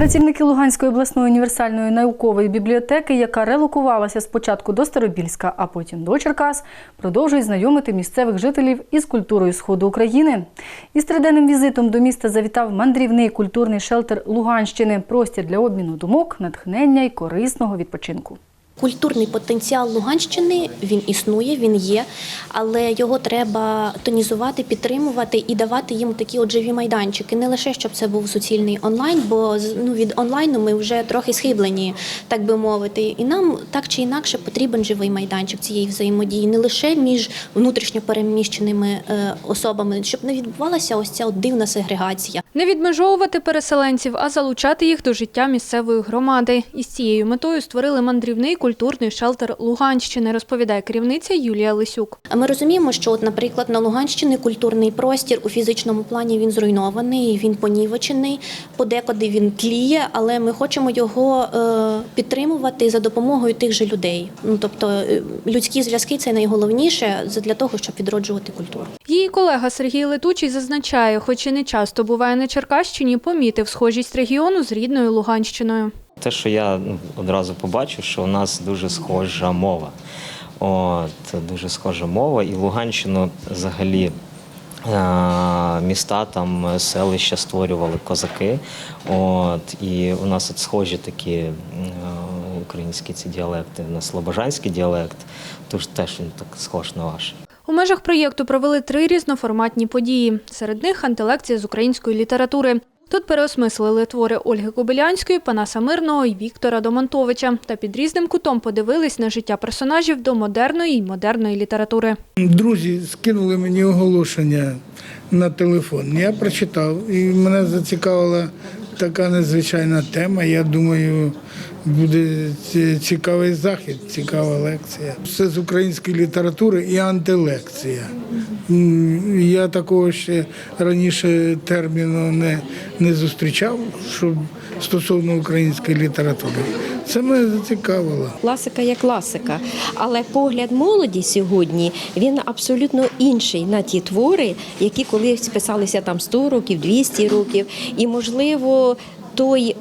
Працівники Луганської обласної універсальної наукової бібліотеки, яка релокувалася спочатку до Старобільська, а потім до Черкас, продовжують знайомити місцевих жителів із культурою Сходу України. Із триденним візитом до міста завітав мандрівний культурний шелтер Луганщини, простір для обміну думок, натхнення і корисного відпочинку. Культурний потенціал Луганщини він існує, він є, але його треба тонізувати, підтримувати і давати їм такі от живі майданчики. Не лише щоб це був суцільний онлайн, бо ну, від онлайну ми вже трохи схиблені, так би мовити. І нам так чи інакше потрібен живий майданчик цієї взаємодії, не лише між внутрішньо переміщеними е, особами, щоб не відбувалася ось ця от дивна сегрегація. Не відмежовувати переселенців, а залучати їх до життя місцевої громади. Із цією метою створили мандрівний культурний шелтер Луганщини, розповідає керівниця Юлія Лисюк. Ми розуміємо, що, от, наприклад, на Луганщині культурний простір у фізичному плані він зруйнований, він понівечений, подекуди він тліє, але ми хочемо його е, підтримувати за допомогою тих же людей. Ну тобто е, людські зв'язки це найголовніше для того, щоб відроджувати культуру. Її колега Сергій Летучий зазначає, хоч і не часто буває на Черкащині, помітив схожість регіону з рідною Луганщиною. Те, що я ну, одразу побачив, що у нас дуже схожа мова. От, дуже схожа мова, і Луганщину взагалі. е, Міста там селища створювали козаки. От, і у нас от схожі такі е, українські ці діалекти. У нас слобожанський діалект, тож теж він так схож на ваш. У межах проєкту провели три різноформатні події. Серед них антилекція з української літератури. Тут переосмислили твори Ольги Кобилянської, Панаса Мирного і Віктора Домонтовича та під різним кутом подивились на життя персонажів до модерної і модерної літератури. Друзі скинули мені оголошення на телефон. Я прочитав, і мене зацікавила така незвичайна тема. Я думаю, буде цікавий захід, цікава лекція. Все з української літератури і антилекція. Я такого ще раніше терміну не, не зустрічав, щоб стосовно української літератури. Це мене зацікавило. Класика є класика, але погляд молоді сьогодні він абсолютно інший на ті твори, які колись писалися там 100 років, 200 років, і можливо. Той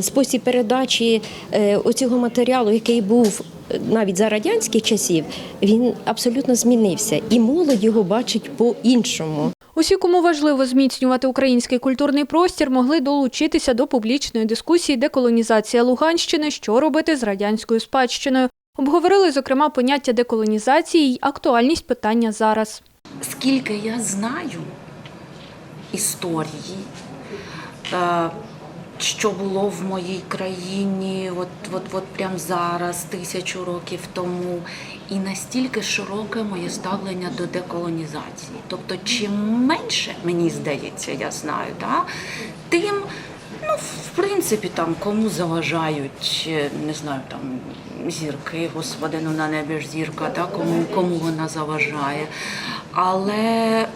спосіб передачі е, оцього матеріалу, який був е, навіть за радянських часів, він абсолютно змінився, і молодь його бачить по-іншому. Усі, кому важливо зміцнювати український культурний простір, могли долучитися до публічної дискусії деколонізація Луганщини, що робити з радянською спадщиною. Обговорили, зокрема, поняття деколонізації й актуальність питання зараз. скільки я знаю історії, е, що було в моїй країні, от, от, от прямо зараз, тисячу років тому, і настільки широке моє ставлення до деколонізації. Тобто, чим менше, мені здається, я знаю, да, тим. Ну, в принципі, там кому заважають, е, не знаю, там зірки, господи, ну на небі ж зірка, та, кому, кому вона заважає. Але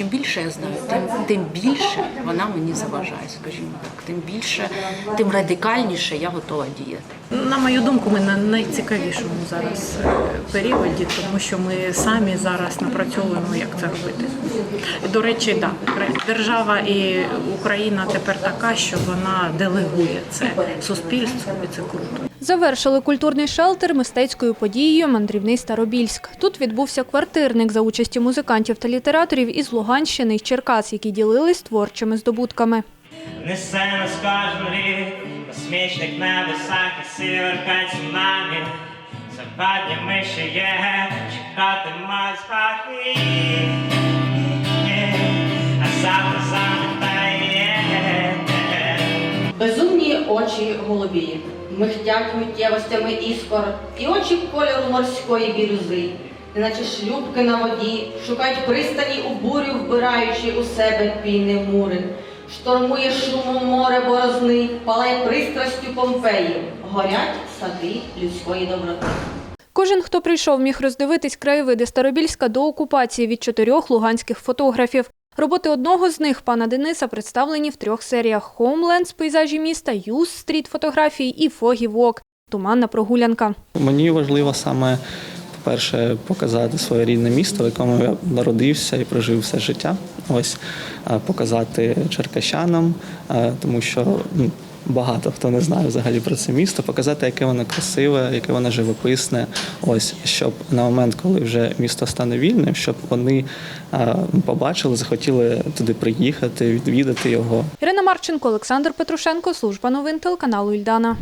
чим більше я знаю, тим, тим більше вона мені заважає, скажімо так. Тим більше, тим радикальніше я готова діяти. На мою думку, ми на найцікавішому зараз е, періоді, тому що ми самі зараз напрацьовуємо, як це робити. До речі, да, держава і Україна тепер така, що вона делегує це суспільству, і це круто. Завершили культурний шелтер мистецькою подією Мандрівний Старобільськ. Тут відбувся квартирник за участі музикантів та літераторів із Луганщини й Черкас, які ділились творчими здобутками. Несе нас кожен рік, космічних небесах і сіверка цунамі. Западня ще є, чекатиме з хахи. А завтра замітає. Безумні очі голубі, михтять миттєвостями іскор, і очі кольору морської бірюзи, неначе шлюбки на воді, шукають пристані у бурю, вбираючи у себе пійни мури. Штормує шумом море борозни, палає пристрастю помпеїв, горять сади людської доброти. Кожен, хто прийшов, міг роздивитись краєвиди Старобільська до окупації від чотирьох луганських фотографів. Роботи одного з них, пана Дениса, представлені в трьох серіях «Хоумленд» – пейзажі міста, «Юз» – стріт фотографії і «Фогі Вок» – туманна прогулянка. Мені важливо саме по-перше, показати своє рідне місто, в якому я народився і прожив все життя. Ось показати черкащанам, тому що ну, багато хто не знає взагалі про це місто, показати, яке воно красиве, яке воно живописне. Ось щоб на момент, коли вже місто стане вільним, щоб вони побачили, захотіли туди приїхати, відвідати його. Ірина Марченко, Олександр Петрушенко, служба новин телеканалу Ільдана.